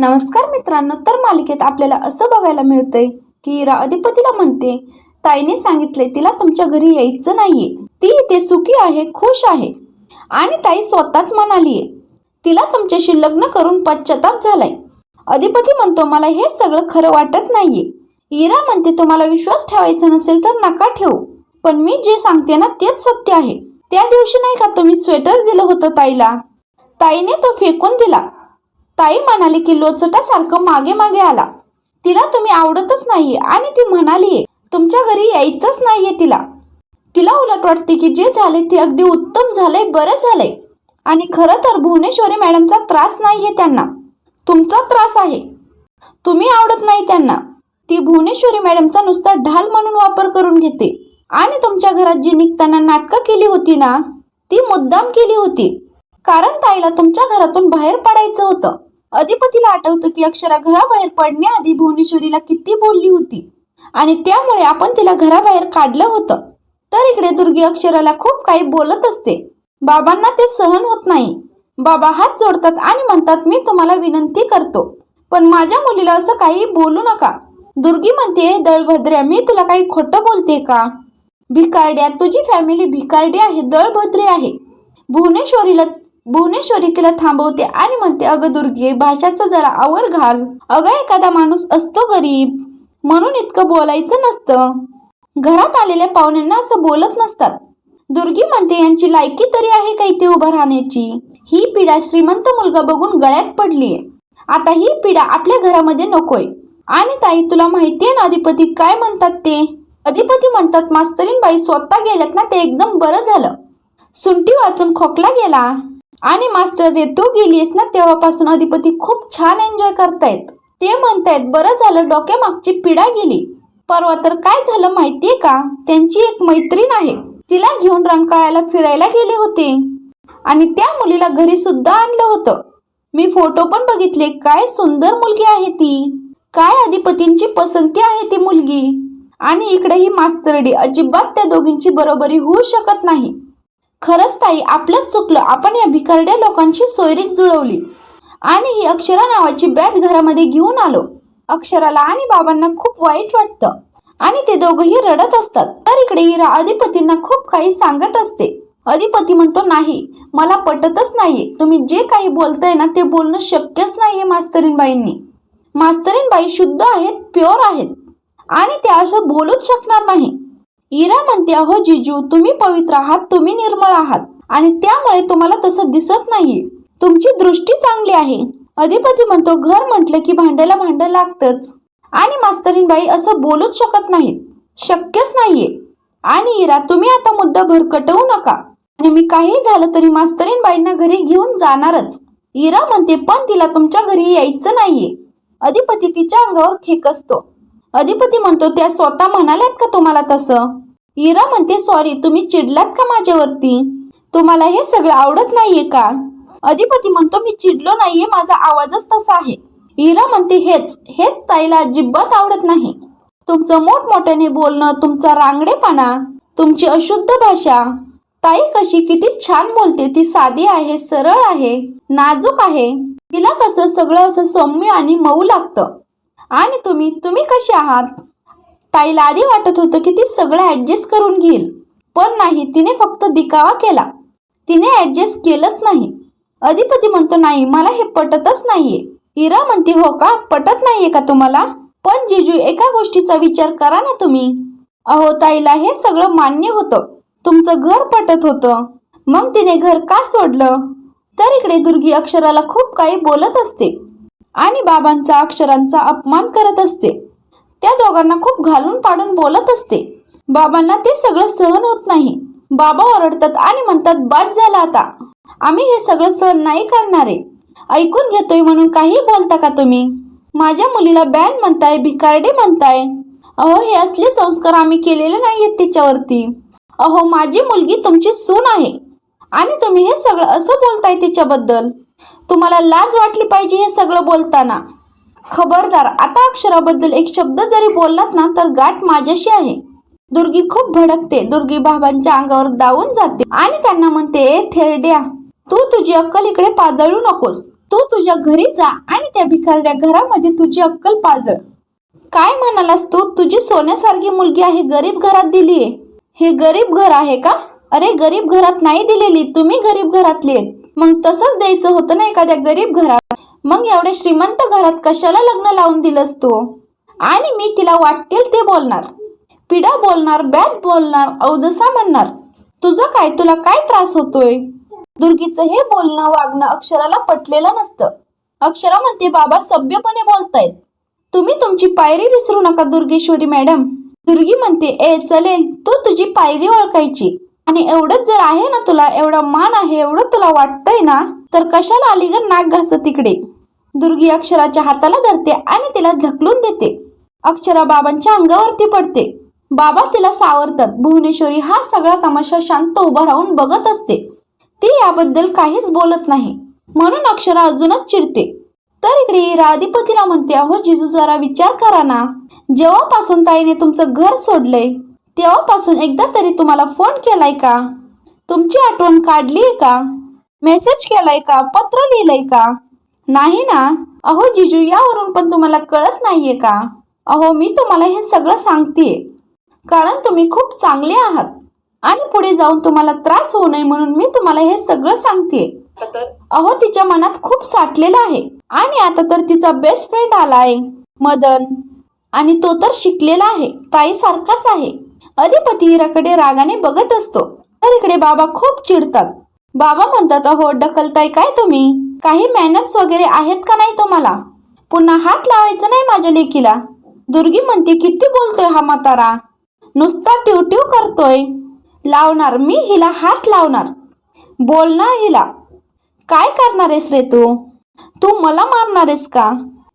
नमस्कार मित्रांनो तर मालिकेत आपल्याला असं बघायला मिळतंय की इरा अधिपतीला म्हणते ताईने सांगितले तिला तुमच्या घरी यायचं नाहीये. ती इथे सुखी आहे खुश आहे. आणि ताई स्वतःच म्हणालीये तिला तुमच्याशी लग्न करून पश्चाताप झालाय. अधिपती म्हणतो मला हे सगळं खरं वाटत नाहीये. इरा म्हणते तुम्हाला विश्वास ठेवायचा नसेल तर नका ठेवू. पण मी जे सांगते ना तेच सत्य आहे. त्या दिवशी नाही का तुम्ही स्वेटर दिलं होतं ताईला? ताईने तो फेकून दिला. ताई म्हणाली की लोचटासारखं मागे मागे आला. तिला तुम्ही आवडतच नाहीये आणि ती म्हणालीये तुमच्या घरी यायचंच नाहीये तिला. तिला उलट वाटते की जे झाले ते अगदी उत्तम झालंय बरं झालंय. आणि खरं तर भुवनेश्वरी मॅडमचा त्रास नाहीये त्यांना. तुमचा त्रास आहे. तुम्ही आवडत नाही त्यांना. ती भुवनेश्वरी मॅडमचा नुसता ढाल म्हणून वापर करून घेते. आणि तुमच्या घरात जी निघताना नाटकं केली होती ना ती मुद्दाम केली होती. कारण ताईला तुमच्या घरातून बाहेर पडायचं होतं. अधिपतीला आठवतं की अक्षरा घराबाहेर पडण्याआधी भुवनेश्वरीला किती बोलली होती. आणि त्यामुळे आपण तिला घराबाहेर काढलं होतं. तर इकडे दुर्गी अक्षराला खूप काही बोलत असते. बाबांना ते सहन होत नाही. बाबा हात जोडतात आणि म्हणतात मी तुम्हाला विनंती करतो पण माझ्या मुलीला असं काही बोलू नका. दुर्गी म्हणते दळभद्र्या मी तुला काही खोटं बोलते का? भिकारड्या तुझी फॅमिली भिकारडी आहे दळभद्रे आहे. भुवनेश्वरीला भुवनेश्वरी तिला थांबवते आणि म्हणते अगं दुर्गे भाषाचा जरा आवर घाल. अगं एखादा माणूस असतो गरीब म्हणून इतकं बोलायचं नसतं. घरात आलेल्या पाहुण्यांना असं बोलत नसतात. दुर्गी म्हणते यांची लायकी तरी आहे का इथे उभं राहण्याची? ही पिढा श्रीमंत मुलगा बघून गळ्यात पडलीये. आता ही पिढा आपल्या घरामध्ये नकोय. आणि ताई तुला माहितीये ना अधिपती काय म्हणतात ते? अधिपती म्हणतात मास्तरीनबाई स्वतः गेल्यात ना ते एकदम बरं झालं. सुंटी वाचून खोकला गेला. आणि मास्टर रे तू गेलीस ना तेव्हापासून अधिपती खूप छान एन्जॉय करतायत. ते म्हणतायत बरं झालं डोक्यामागची पिढा गेली. परवा तर काय झालं माहितीये का? त्यांची एक मैत्रीण आहे. तिला घेऊन रंकाळ्याला फिरायला गेले होते. आणि त्या मुलीला घरी सुद्धा आणलं होतं. मी फोटो पण बघितले. काय सुंदर मुलगी आहे ती. काय अधिपतींची पसंती आहे ती मुलगी. आणि इकडे ही मास्तरडी अजिबात त्या दोघींची बरोबरी होऊ शकत नाही. खरंच ताई आपलंच चुकलं. आपण या भिकारड्या लोकांची सोयरीक जुळवली. आणि ही अक्षरा नावाची बॅट घरामध्ये घेऊन आलो. अक्षराला आणि बाबांना खूप वाईट वाटतं. आणि ते दोघंही रडत असतात. तर इकडे हिरा अधिपतींना खूप काही सांगत असते. अधिपती म्हणतो नाही मला पटतच नाहीये. तुम्ही जे काही बोलताय ना ते बोलणं शक्यच नाहीये मास्तरीनबाईंनी. मास्तरीनबाई शुद्ध आहेत प्युअर आहेत. आणि त्या असं बोलूच शकणार नाही. इरा म्हणते अहो जिजू तुम्ही पवित्र आहात तुम्ही निर्मळ आहात आणि त्यामुळे तुम्हाला तसं दिसत नाहीये. तुमची दृष्टी चांगली आहे. अधिपती म्हणतो घर म्हटलं की भांड्याला भांड लागतच. आणि मास्तरीनबाई असं बोलूच शकत नाहीत. शक्यच नाहीये. आणि इरा तुम्ही आता मुद्दा भरकटवू नका. आणि मी काही झालं तरी मास्तरीनबाईंना घरी घेऊन जाणारच. इरा म्हणते पण तिला तुमच्या घरी यायचं नाहीये. अधिपती तिच्या अंगावर खेकसतो. अधिपती म्हणतो त्या स्वतः म्हणाल्यात का तुम्हाला तसं? इरा म्हणते सॉरी तुम्ही चिडलात का माझ्यावरती? तुम्हाला हे सगळं आवडत नाहीये का? अधिपती म्हणतो मी चिडलो नाहीये माझा आवाजच तसा आहे. इरा म्हणते हेच हेच ताईला अजिबात आवडत नाही. तुमचं मोठमोठ्याने बोलणं तुमचा रांगडेपणा तुमची अशुद्ध भाषा ताई कशी किती छान बोलते ती साधी आहे सरळ आहे नाजूक आहे. तिला कसं सगळं असं सौम्य आणि मऊ लागतं. आणि तुम्ही तुम्ही कसे आहात? ताईला आधी वाटत होतं की ती सगळं ऍडजस्ट करून घेईल. पण नाही तिने फक्त दिकावा केला. तिने ऍडजस्ट केलंच नाही. अधिपती म्हणतो नाही मला हे पटतच नाहीये. इरा म्हणते हो का? पटत नाहीये का तुम्हाला? पण जिजू एका गोष्टीचा विचार करा ना तुम्ही. अहो ताईला हे सगळं मान्य होतं. तुमचं घर पटत होतं. मग तिने घर का सोडलं? तर इकडे दुर्गी अक्षराला खूप काही बोलत असते. आणि बाबांचा अक्षरांचा अपमान करत असते. त्या दोघांना खूप घालून पाडून बोलत असते. बाबांना ते सगळं सहन होत नाही. बाबा ओरडतात आणि म्हणतात बाद झाला आता. आम्ही हे सगळं सहन नाही करणारे. ऐकून घेतोय म्हणून काही बोलता का तुम्ही? माझ्या मुलीला बॅन म्हणताय भिकारडे म्हणताय. अहो हे असले संस्कार आम्ही केलेले नाहीयेत तिच्यावरती. अहो माझी मुलगी तुमची सून आहे. आणि तुम्ही हे सगळं असं बोलताय तिच्याबद्दल? तुम्हाला लाज वाटली पाहिजे हे सगळं बोलताना. खबरदार आता अक्षराबद्दल एक शब्द जरी बोललात ना तर गाठ माझ्याशी आहे. दुर्गी खूप भडकते. दुर्गी बाबांच्या अंगावर दावून जाते आणि त्यांना म्हणते थेरड्या तू तुझी अक्कल इकडे पाजळू नकोस. तू तुझ्या घरी जा आणि त्या भिकारड्या घरामध्ये तुझी अक्कल पाजळ. काय म्हणालास तू? तुझी सोन्यासारखी मुलगी आहे गरीब घरात दिलीये. हे गरीब घर आहे का? अरे गरीब घरात नाही दिलेली. तुम्ही गरीब घरातली आहेत. मग तसंच द्यायचं होतं ना एखाद्या गरीब घरात. मग एवढ्या श्रीमंत घरात कशाला लग्न लावून दिलंस तू? आणि मी तिला वाटतील ते बोलणार. पिढा बोलणार बॅत बोलणार अवदसा म्हणणार. तुझं काय? तुला काय त्रास होतोय? दुर्गीचं हे बोलणं वागणं अक्षराला पटलेलं नसतं. अक्षरा म्हणते बाबा सभ्यपणे बोलतायत. तुम्ही तुमची पायरी विसरू नका दुर्गेश्वरी मॅडम. दुर्गी म्हणते ए चले तू तुझी पायरी ओळखायची. आणि एवढंच जर आहे ना तुला एवढा मान आहे एवढं तुला वाटतंय ना तर कशाला आली ग नाक घासत तिकडे? दुर्गी अक्षराच्या हाताला धरते आणि तिला ढकलून देते. अक्षरा बाबांच्या अंगावरती पडते. बाबा तिला सावरतात. भुवनेश्वरी हा सगळा तमाशा शांत उभा राहून बघत असते. ती याबद्दल काहीच बोलत नाही. म्हणून अक्षरा अजूनच चिडते. तर इकडे राधिपतीला म्हणते अहो जिजू जरा विचार करा ना. जेव्हापासून ताईने तुमचं घर सोडलंय तेव्हापासून एकदा तरी तुम्हाला फोन केलाय का? तुमची आठवण काढलीय का? मेसेज केलाय का? पत्र लिहिलंय का? नाही ना? अहो जिजू यावरून पण तुम्हाला कळत नाहीये का? अहो मी तुम्हाला हे सगळं सांगतेय. कारण तुम्ही खूप चांगले आहात. आणि पुढे जाऊन तुम्हाला त्रास होऊ नये म्हणून मी तुम्हाला हे सगळं सांगतेय. अहो तिच्या मनात खूप साठलेलं आहे. आणि आता तर तिचा बेस्ट फ्रेंड आलाय मदन. आणि तो तर शिकलेला आहे ताई सारखाच आहे. अधिपती हिराकडे रागाने बघत असतो. तर इकडे बाबा खूप चिडतात. बाबा म्हणतात अहो ढकलताय काय तुम्ही? काही मॅनर्स वगैरे आहेत का नाही तुम्हाला? पुन्हा हात लावायचा नाही माझ्या लेकीला? दुर्गी म्हणते किती बोलतोय हा म्हातारा? नुसता टिवटिव करतोय. लावणार मी हिला हात लावणार. बोलणार हिला. काय करणार आहेस रे तू? तू मला मारणार आहेस का?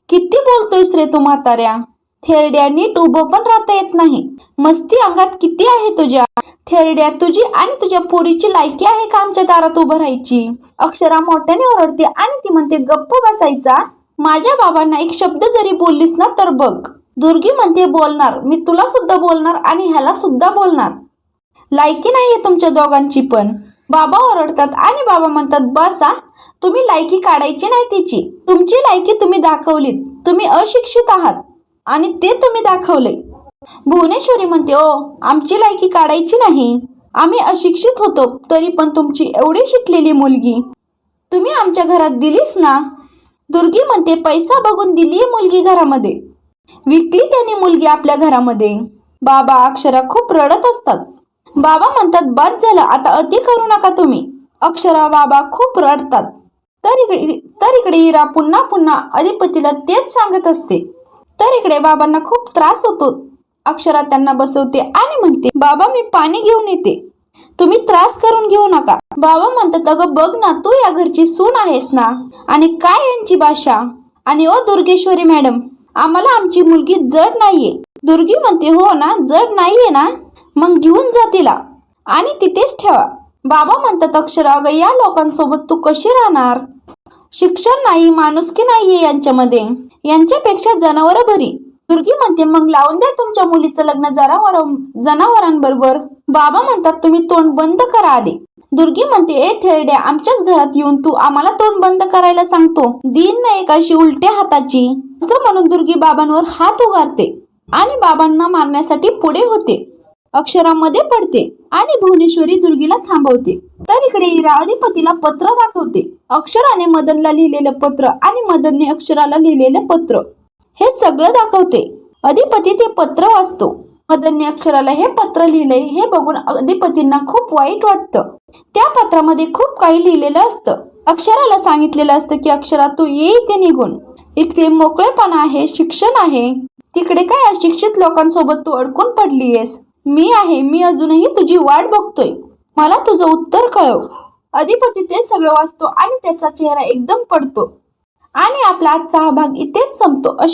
किती बोलतोयस रे तू म्हाताऱ्या? थेरड्या नीट उभं पण राहता येत नाही. मस्ती अंगात किती आहे तुझ्या? थेरड्या तुझी आणि तुझ्या पोरीची लायकी आहे का आमच्या दारात उभं राहायची? अक्षरा मोठ्याने ओरडते आणि ती म्हणते गप्प बसायचा. माझ्या बाबांना एक शब्द जरी बोललीस ना तर बघ. दुर्गी म्हणते बोलणार. मी तुला सुद्धा बोलणार आणि ह्याला सुद्धा बोलणार. लायकी नाहीये तुमच्या दोघांची पण. बाबा ओरडतात आणि बाबा म्हणतात बसा. तुम्ही लायकी काढायची नाही तिची. तुमची लायकी तुम्ही दाखवलीत. तुम्ही अशिक्षित आहात. आणि ते तुम्ही दाखवले. भुवनेश्वरी म्हणते ओ आमची लायकी काढायची नाही. आम्ही अशिक्षित होतो तरी पण तुमची एवढी शिकलेली मुलगी. तुम्ही आमच्या घरात दिलीस ना? दुर्गी म्हणते पैसा बघून दिली मुलगी घरामध्ये. विकली त्यांनी मुलगी आपल्या घरामध्ये. बाबा अक्षरा खूप रडत असतात. बाबा म्हणतात बाद झालं आता अति करू नका तुम्ही. अक्षरा बाबा खूप रडतात. तर इकडे तर इकडे इरा पुन्हा पुन्हा अधिपतीला तेच सांगत असते. तर इकडे बाबांना खूप त्रास होतो. अक्षरा त्यांना बसवते आणि म्हणते बाबा मी पाणी घेऊन येते. तुम्ही त्रास करून घेऊ नका. बाबा म्हणतात अगं बघ ना तू या घरची सून आहेस ना? आणि काय यांची भाषा? आणि ओ दुर्गेश्वरी मॅडम आम्हाला आमची मुलगी जड नाहीये. दुर्गी म्हणते हो ना जड नाहीये ना? मग घेऊन जा तिला आणि तिथेच ठेवा. बाबा म्हणतात अक्षरा अगं या लोकांसोबत तू कशी राहणार? शिक्षण नाही माणुसकी नाहीये यांच्यामध्ये. यांच्यापेक्षा जनावर बरी दुर्गी म्हणते मग लावून द्या तुमच्या मुलीचं लग्न जनावर जनावरांबरोबर. बाबा म्हणतात तुम्ही तोंड बंद करा आधी. दुर्गी म्हणते ए थेरड्या आमच्याच घरात येऊन तू आम्हाला तोंड बंद करायला सांगतो. दिन ना एक अशी उलट्या हाताची? असं म्हणून दुर्गी बाबांवर हात उगारते आणि बाबांना मारण्यासाठी पुढे होते. अक्षरामध्ये पडते आणि भुवनेश्वरी दुर्गीला थांबवते. तर इकडे इरा अधिपतीला पत्र दाखवते. अक्षराने मदनला लिहिलेलं पत्र आणि मदनने अक्षराला लिहिलेलं पत्र. हे सगळं दाखवते. अधिपती ते पत्र वाचतो. मदनने अक्षराला हे पत्र लिहिलंय हे बघून अधिपतींना खूप वाईट वाटतं. त्या पत्रामध्ये खूप काही लिहिलेलं असतं. अक्षराला सांगितलेलं असतं की अक्षरा तू ये इथे निघून. इथे मोकळेपणा आहे शिक्षण आहे. तिकडे काय अशिक्षित लोकांसोबत तू अडकून पडलीयेस? मी आहे मी अजूनही तुझी वाट बघतोय. मला तुझं उत्तर कळव. अधिपती ते सगळं वाचतो आणि त्याचा चेहरा एकदम पडतो. आणि आपला आजचा हा भाग इथेच संपतो. अशी